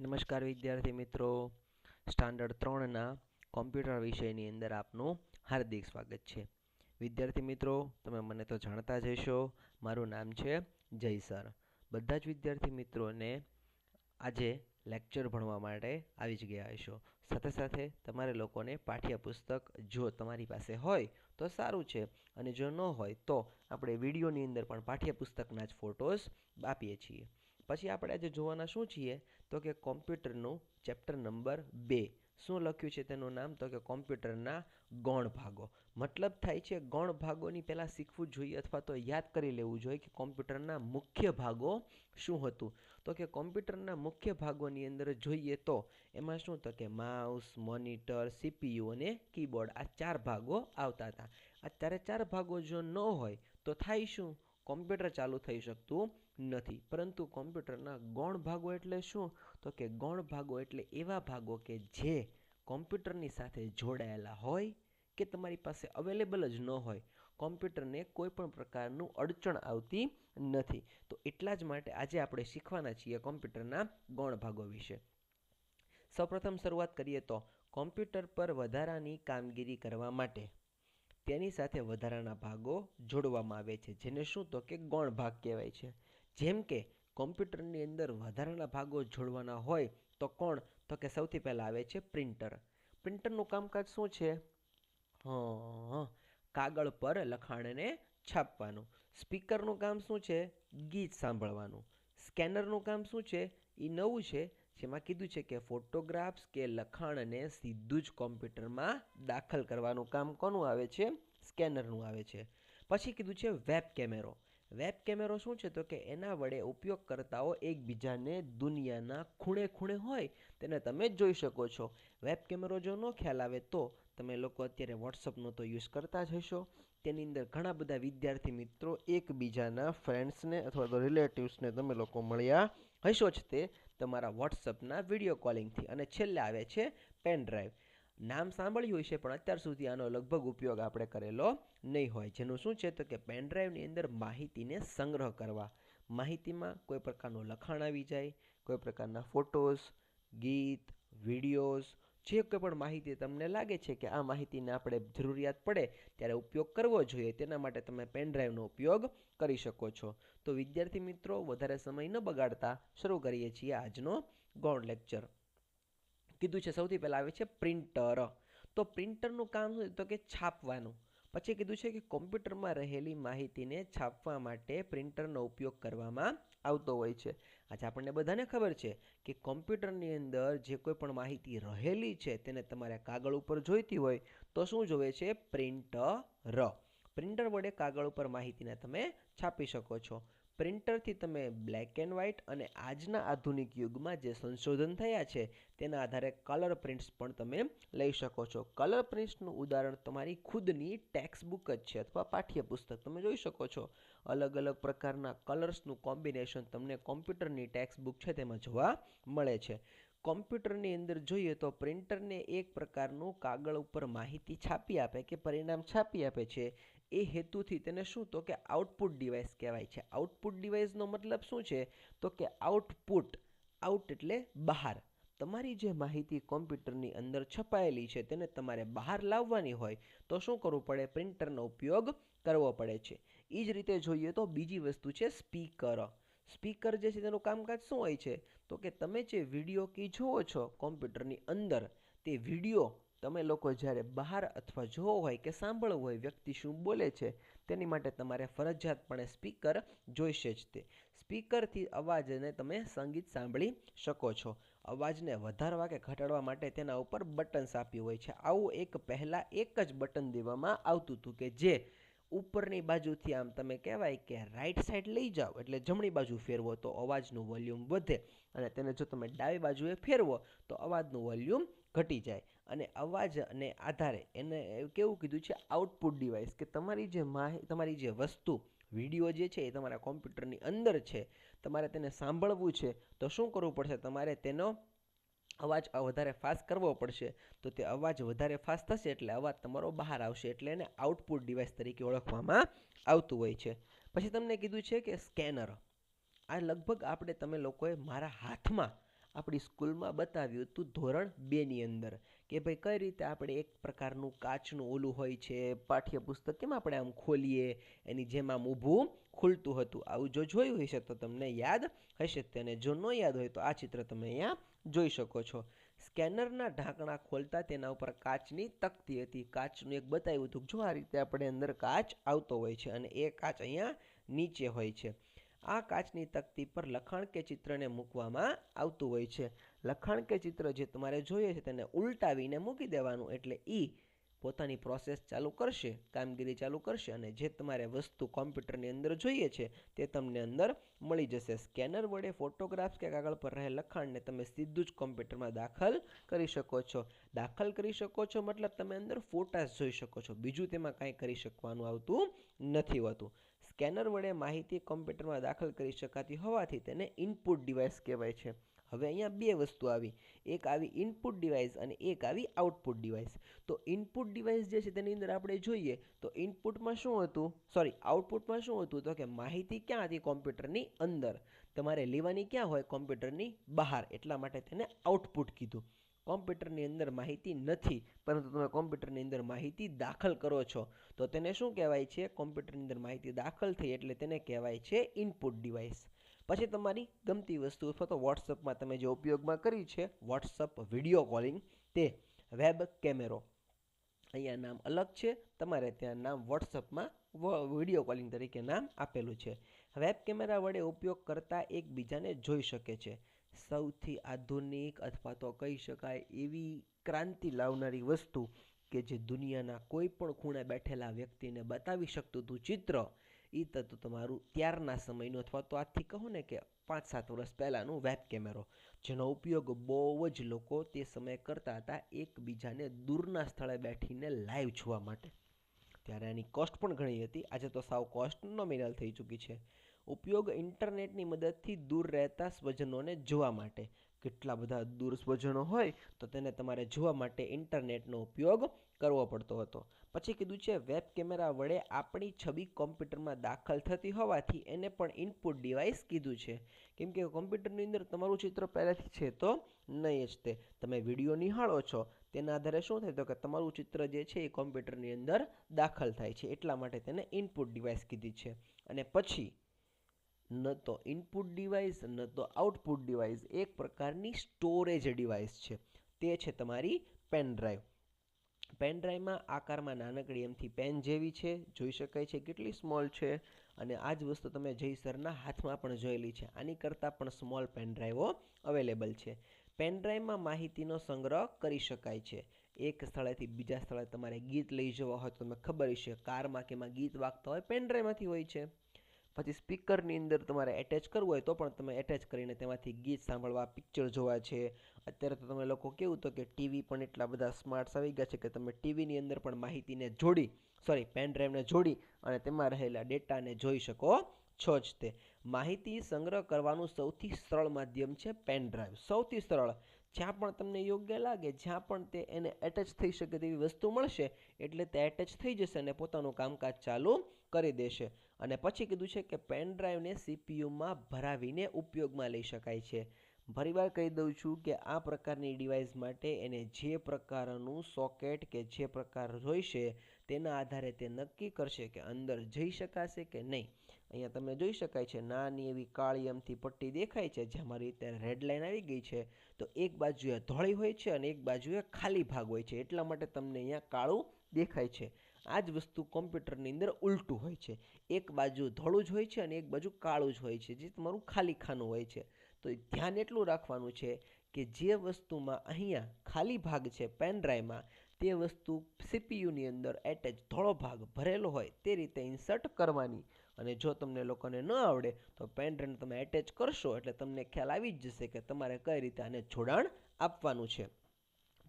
નમસ્કાર વિદ્યાર્થી મિત્રો. સ્ટાન્ડર્ડ ત્રણના કોમ્પ્યુટર વિષયની અંદર આપનું હાર્દિક સ્વાગત છે. વિદ્યાર્થી મિત્રો, તમે મને તો જાણતા જ હશો, મારું નામ છે જય સર. બધા જ વિદ્યાર્થી મિત્રોને આજે લેક્ચર ભણવા માટે આવી જ ગયા હશો. સાથે સાથે તમારે લોકોને પાઠ્યપુસ્તક જો તમારી પાસે હોય તો સારું છે, અને જો ન હોય તો આપણે વિડીયોની અંદર પણ પાઠ્યપુસ્તકના જ ફોટોસ આપીએ છીએ. પછી આપણે આજે જોવાના શું છીએ? તો કે કોમ્પ્યુટરનું ચેપ્ટર નંબર બે. શું લખ્યું છે તેનું નામ? તો કે કોમ્પ્યુટરના ગૌણ ભાગો મતલબ થાય છે ગૌણ ભાગોની પહેલાં શીખવું જોઈએ અથવા તો યાદ કરી લેવું જોઈએ કે કોમ્પ્યુટરના મુખ્ય ભાગો શું હતું. તો કે કોમ્પ્યુટરના મુખ્ય ભાગોની અંદર જોઈએ તો એમાં શું? તો કે માઉસ, મોનિટર, સીપીયુ અને કીબોર્ડ આ ચાર ભાગો આવતા હતા. ચારે ચાર ભાગો જો ન હોય તો થાય શું? કોમ્પ્યુટર ચાલુ થઈ શકતું નથી. પરંતુ કોમ્પ્યુટરના ગૌણ ભાગો એટલે શું? તો કે ગૌણ ભાગો એટલે એવા ભાગો કે જે કોમ્પ્યુટરની સાથે જોડાયેલા હોય કે તમારી પાસે અવેલેબલ જ ન હોય. કોમ્પ્યુટરને કોઈ પણ પ્રકારનું અડચણ આવતી નથી. તો એટલા જ માટે આજે આપણે શીખવાના છીએ કોમ્પ્યુટરના ગૌણ ભાગો વિશે. સૌપ્રથમ શરૂઆત કરીએ તો કોમ્પ્યુટર પર વધારાની કામગીરી કરવા માટે. તેની સાથે વધારાના ભાગો જોડવામાં આવે છે, જેને શું તો કે ગૌણ ભાગ કહેવાય છે. જેમ કે, કોમ્પ્યુટરની અંદર વધારાના ભાગો જોડવાના હોય તો કોણ તો કે સૌથી પહેલાં આવે છે પ્રિન્ટર. પ્રિન્ટરનું કામકાજ શું છે? હં, કાગળ પર લખાણને છાપવાનું. સ્પીકરનું કામ શું છે? ગીત સાંભળવાનું. સ્કેનરનું કામ શું છે? એ નવું છે. જેમાં કીધું છે કે ફોટોગ્રાફ્સ કે લખાણને સીધું જ કોમ્પ્યુટરમાં દાખલ કરવાનું કામ કોનું આવે છે? સ્કેનરનું આવે છે. પછી કીધું છે વેબ કેમેરો. વેબ કેમેરો શું છે? તો કે એના વડે ઉપયોગકર્તાઓ એકબીજાને દુનિયાના ખૂણે ખૂણે હોય તેને તમે જોઈ શકો છો. વેબ કેમેરો જો ન ખ્યાલ આવે તો તમે લોકો અત્યારે વોટ્સઅપનો તો યુઝ કરતા જ હશો. તેની અંદર ઘણા બધા વિદ્યાર્થી મિત્રો એકબીજાના ફ્રેન્ડ્સને અથવા તો રિલેટિવ્સને તમે લોકો મળ્યા હશો જ તે. તમારા વોટ્સઅપના વીડિયો કોલિંગથી અને છેલ્લે આવે છે પેન ડ્રાઈવ નામ સાંભળ્યું હશે, પણ અત્યાર સુધી આનો લગભગ ઉપયોગ આપણે કરેલો નહીં હોય. જેનું શું છે તો કે પેન ડ્રાઈવની અંદર માહિતીને સંગ્રહ કરવા. માહિતીમાં કોઈ પ્રકારનું લખાણ આવી જાય, કોઈ પ્રકારના ફોટોઝ ગીત વિડીયોઝ જે કોઈ પણ માહિતી તમને લાગે છે કે આ માહિતીને આપણે જરૂરિયાત પડે ત્યારે ઉપયોગ કરવો જોઈએ, તેના માટે તમે પેનડ્રાઈવનો ઉપયોગ કરી શકો છો. તો વિદ્યાર્થી મિત્રો, વધારે સમય ન બગાડતા શરૂ કરીએ છીએ આજનો ગૌણ લેક્ચર. કીધું છે, સૌથી પહેલાં આવે છે પ્રિન્ટર. તો પ્રિન્ટરનું કામ શું તો કે છાપવાનું. પછી કીધું છે કે કોમ્પ્યુટરમાં રહેલી માહિતીને છાપવા માટે પ્રિન્ટરનો ઉપયોગ કરવામાં આવતો હોય છે. આજે આપણને બધાને ખબર છે કે કોમ્પ્યુટરની અંદર જે કોઈ પણ માહિતી રહેલી છે તેને તમારે કાગળ ઉપર જોઈતી હોય તો શું જોવે છે? પ્રિન્ટર. પ્રિન્ટર વડે કાગળ ઉપર માહિતીને તમે છાપી શકો છો. પ્રિન્ટરથી તમે બ્લેક એન્ડ વ્હાઇટ અને આજના આધુનિક યુગમાં જે સંશોધન થયા છે, તેના આધારે કલર પ્રિન્ટ્સ પણ તમે લઈ શકો છો. કલર પ્રિન્ટ્સનું ઉદાહરણ તમારી ખુદની ટેક્સ બુક જ છે અથવા પાઠ્યપુસ્તક તમે જોઈ શકો છો. અલગ અલગ પ્રકારના કલર્સનું કોમ્બિનેશન તમને કોમ્પ્યુટરની ટેક્સ બુક છે તેમાં જોવા મળે છે. કોમ્પ્યુટરની અંદર જોઈએ તો પ્રિન્ટરને એક પ્રકારનું કાગળ ઉપર માહિતી છાપી આપે કે પરિણામ છાપી આપે છે. એ હેતુથી તેને શું તો કે આઉટપુટ ડિવાઇસ કહેવાય છે. આઉટપુટ ડિવાઇસનો મતલબ શું છે? તો કે આઉટપુટ આઉટ એટલે બહાર. તમારી જે માહિતી કોમ્પ્યુટરની અંદર છપાયેલી છે તેને તમારે બહાર લાવવાની હોય તો શું કરવું પડે? પ્રિન્ટરનો ઉપયોગ કરવો પડે છે. એ જ રીતે જોઈએ તો બીજી વસ્તુ છે સ્પીકર. સ્પીકર જે છે તેનું કામકાજ શું હોય છે? તો કે તમે જે વીડિયો કી જુઓ છો કોમ્પ્યુટરની અંદર, તે વીડિયો તમે લોકો જ્યારે બહાર અથવા જોવો હોય કે સાંભળવું હોય, વ્યક્તિ શું બોલે છે, તેની માટે તમારે ફરજિયાતપણે સ્પીકર જોઈશે જ તે. સ્પીકરથી અવાજને તમે સંગીત સાંભળી શકો છો. અવાજને વધારવા કે ઘટાડવા માટે તેના ઉપર બટન્સ આપ્યું હોય છે. આવું એક પહેલાં એક જ બટન દેવામાં આવતું હતું કે જે ઉપરની બાજુથી આમ તમે કહેવાય કે રાઈટ સાઈડ લઈ જાઓ, એટલે જમણી બાજુ ફેરવો તો અવાજનું વોલ્યુમ વધે અને તેને જો તમે ડાબી બાજુએ ફેરવો તો અવાજનું વોલ્યુમ ઘટી જાય. અને અવાજને આધારે એને કેવું કીધું છે આઉટપુટ ડિવાઇસ કે તમારી જે માહિતી તમારી જે વસ્તુ વીડિયો જે છે એ તમારા કોમ્પ્યુટરની અંદર છે, તમારે તેને સાંભળવું છે, તો શું કરવું પડશે? તમારે તેનો અવાજ વધારે ફાસ્ટ કરવો પડશે, તો તે અવાજ વધારે ફાસ્ટ થશે એટલે અવાજ તમારો બહાર આવશે એટલે એને આઉટપુટ ડિવાઇસ તરીકે ઓળખવામાં આવતું હોય છે. પછી તમને કીધું છે કે સ્કેનર આ લગભગ આપણે તમે લોકોએ મારા હાથમાં આપણી સ્કૂલમાં બતાવ્યું હતું ધોરણ બેની અંદર. કે ભાઈ કઈ રીતે આપણે એક પ્રકારનું કાચનું ઓલું હોય છે, પાઠ્યપુસ્તક કેમ આપણે આમ ખોલીએ? એની જેમ આમ ઊભું ખુલતું હતું. આવું જો જોયું હશે તો તમને યાદ હશે. તેને જો ન યાદ હોય તો આ ચિત્ર તમે અહીંયા જોઈ શકો છો. સ્કેનરના ઢાંકણા ખોલતા તેના ઉપર કાચની તકતી હતી. કાચનું એક બતાવ્યું હતું જો આ રીતે આપણે અંદર કાચ આવતો હોય છે અને એ કાચ અહીંયા નીચે હોય છે. આ કાચની તકતી પર લખાણ કે ચિત્રને મૂકવામાં આવતું હોય છે. લખાણ કે ચિત્ર જે તમારે જોઈએ છે તેને ઉલટાવીને મૂકી દેવાનું એટલે એ પોતાની પ્રોસેસ ચાલુ કરશે, કામગીરી ચાલુ કરશે અને જે તમારે વસ્તુ કોમ્પ્યુટરની અંદર જોઈએ છે તે તમને અંદર મળી જશે. સ્કેનર વડે ફોટોગ્રાફ્સ કે કાગળ પર રહેલ લખાણને તમે સીધું જ કોમ્પ્યુટરમાં દાખલ કરી શકો છો. દાખલ કરી શકો છો મતલબ તમે અંદર ફોટાસ જોઈ શકો છો. બીજું તેમાં કાંઈ કરી શકવાનું આવતું નથી હોતું. સ્કેનર વડે માહિતી કોમ્પ્યુટરમાં દાખલ કરી શકાતી હોવાથી તેને ઇનપુટ ડિવાઇસ કહેવાય છે. હવે અહીંયા બે વસ્તુ આવી. એક આવી ઇનપુટ ડિવાઇસ અને એક આવી આઉટપુટ ડિવાઇસ તો ઇનપુટ ડિવાઇસ જે છે તેની અંદર આપણે જોઈએ તો ઇનપુટમાં શું હતું? સોરી આઉટપુટમાં શું હતું? તો કે માહિતી ક્યાં હતી કોમ્પ્યુટરની અંદર? તમારે લેવાની ક્યાં હોય? કોમ્પ્યુટરની બહાર. એટલા માટે તેને આઉટપુટ કીધું. કોમ્પ્યુટરની અંદર માહિતી નથી, પરંતુ તમે કોમ્પ્યુટરની અંદર માહિતી દાખલ કરો છો. તો તેને શું કહેવાય છે? કોમ્પ્યુટરની અંદર માહિતી દાખલ થઈ એટલે તેને કહેવાય છે ઇનપુટ ડિવાઇસ પછી તમારી ગમતી વસ્તુ અથવા તો વોટ્સઅપમાં તમે જે ઉપયોગમાં કરી છે વોટ્સઅપ વીડિયો કોલિંગ તે વેબ કેમેરો અહીંયા નામ અલગ છે, તમારે ત્યાં નામ વોટ્સઅપમાં વીડિયો કોલિંગ તરીકે નામ આપેલું છે. વેબ કેમેરા વડે ઉપયોગ કરતા એકબીજાને જોઈ શકે છે. સૌથી આધુનિક અથવા તો કહી શકાય એવી ક્રાંતિ લાવનારી વસ્તુ કે જે દુનિયાના કોઈ પણ ખૂણે બેઠેલા વ્યક્તિને બતાવી શકતું હતું ચિત્ર એ તો તમારું ત્યારના સમયનું અથવા તો આજથી કહો ને કે પાંચ સાત વર્ષ પહેલાંનું વેબ કેમેરો, જેનો ઉપયોગ બહુ જ લોકો તે સમયે કરતા હતા એકબીજાને દૂરના સ્થળે બેઠીને લાઈવ જોવા માટે. ત્યારે આની કોસ્ટ પણ ઘણી હતી. આજે તો સાવ કોસ્ટ નોમિનલ થઈ ચૂકી છે. ઉપયોગ ઇન્ટરનેટની મદદથી દૂર રહેતા સ્વજનોને જોવા માટે. કેટલા બધા દૂર સ્વજનો હોય તો તેને તમારે જોવા માટે ઇન્ટરનેટનો ઉપયોગ કરવો પડતો હતો. પછી કીધું છે, વેબ કેમેરા વડે આપણી છબી કોમ્પ્યુટરમાં દાખલ થતી હોવાથી એને પણ ઇનપુટ ડિવાઇસ કીધું છે. કેમ કે કોમ્પ્યુટરની અંદર તમારું ચિત્ર પહેલાંથી છે તો નહીં જ તે. તમે વીડિયો નિહાળો છો, તેના આધારે શું થાય તો કે તમારું ચિત્ર જે છે એ કોમ્પ્યુટરની અંદર દાખલ થાય છે. એટલા માટે તેને ઇનપુટ ડિવાઇસ કીધી છે. અને પછી, ન તો ઇનપુટ ડિવાઇસ, ન તો આઉટપુટ ડિવાઇસ, એક પ્રકારની સ્ટોરેજ ડિવાઇસ છે. તે છે તમારી પેન ડ્રાઈવ પેન ડ્રાઈવમાં આકારમાં નાનકડી એમથી પેન જેવી છે, જોઈ શકાય છે કેટલી સ્મોલ છે અને આ જ વસ્તુ તમે જય સરના હાથમાં પણ જોયેલી છે. આની કરતાં પણ સ્મોલ પેન ડ્રાઈવો અવેલેબલ છે. પેન ડ્રાઈવમાં માહિતીનો સંગ્રહ કરી શકાય છે. એક સ્થળેથી બીજા સ્થળે તમારે ગીત લઈ જવા હોય તો તમને ખબર છે કારમાં કે એમાં ગીત વાગતા હોય પેન ડ્રાઈવમાંથી હોય છે. પછી સ્પીકરની અંદર તમારે એટેચ કરવું હોય તો પણ તમે એટેચ કરીને તેમાંથી ગીત સાંભળવા પિક્ચર જોવા છે. અત્યારે તો તમે લોકો કેવું તો કે ટીવી પણ એટલા બધા સ્માર્ટ્સ આવી ગયા છે કે તમે ટીવીની અંદર પણ માહિતીને જોડી સોરી પેન ડ્રાઈવને જોડી અને તેમાં રહેલા ડેટાને જોઈ શકો છો જ તે. માહિતી સંગ્રહ કરવાનું સૌથી સરળ માધ્યમ છે પેન ડ્રાઈવ સૌથી સરળ. જ્યાં પણ તમને યોગ્ય લાગે, જ્યાં પણ તે એને એટેચ થઈ શકે તેવી વસ્તુ મળશે, એટલે તે એટેચ થઈ જશે અને પોતાનું કામકાજ ચાલુ કરી દેશે. અને પછી કીધું છે કે પેન ડ્રાઈવને સીપીયુમાં ભરાવીને ઉપયોગમાં લઈ શકાય છે. ફરીવાર કહી દઉં છું કે આ પ્રકારની ડિવાઇસ માટે એને જે પ્રકારનું સોકેટ કે જે પ્રકાર જોઈશે તેના આધારે તે નક્કી કરશે કે અંદર જઈ શકાશે કે નહીં. અહીંયા તમને જોઈ શકાય છે, નાની એવી કાળી અમથી પટ્ટી દેખાય છે જે અમારી રીતે રેડ લાઇન આવી ગઈ છે. તો એક બાજુએ ધોળી હોય છે અને એક બાજુએ ખાલી ભાગ હોય છે. એટલા માટે તમને અહીંયા કાળું દેખાય છે. આ જ વસ્તુ કોમ્પ્યુટરની અંદર ઉલટું હોય છે. એક બાજુ ધોળું જ હોય છે અને એક બાજુ કાળું જ હોય છે, જે તમારું ખાલી ખાનું હોય છે. તો ધ્યાન એટલું રાખવાનું છે કે જે વસ્તુમાં અહીંયા ખાલી ભાગ છે પેન ડ્રાઈવમાં, તે વસ્તુ સીપીયુની અંદર એટેચ ધોળો ભાગ ભરેલો હોય તે રીતે ઇન્સર્ટ કરવાની. અને જો તમને લોકોને ન આવડે તો પેન ડ્રાઈવ તમે એટેચ કરશો એટલે તમને ખ્યાલ આવી જ જશે કે તમારે કઈ રીતે આને જોડાણ આપવાનું છે.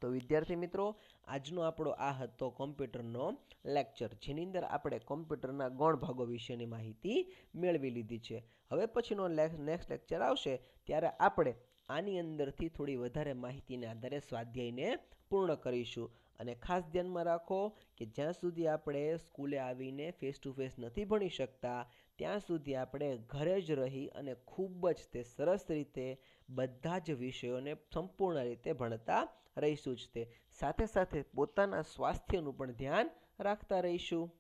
તો વિદ્યાર્થી મિત્રો, આજનો આપણો આ હતો કોમ્પ્યુટરનો લેક્ચર, જેની અંદર આપણે કોમ્પ્યુટરના ગૌણ ભાગો વિશેની માહિતી મેળવી લીધી છે. હવે પછીનો નેક્સ્ટ લેક્ચર આવશે, ત્યારે આપણે આની અંદરથી થોડી વધારે માહિતીને આધારે સ્વાધ્યાયને પૂર્ણ કરીશું. અને ખાસ ધ્યાનમાં રાખો કે જ્યાં સુધી આપણે સ્કૂલે આવીને ફેસ ટુ ફેસ નથી ભણી શકતા, ત્યાં સુધી આપણે ઘરે જ રહી અને ખૂબ જ તે સરસ રીતે બધા જ વિષયોને સંપૂર્ણ રીતે ભણતા રહીશું જ તે. સાથે સાથે પોતાના સ્વાસ્થ્યનું પણ ધ્યાન રાખતા રહીશું.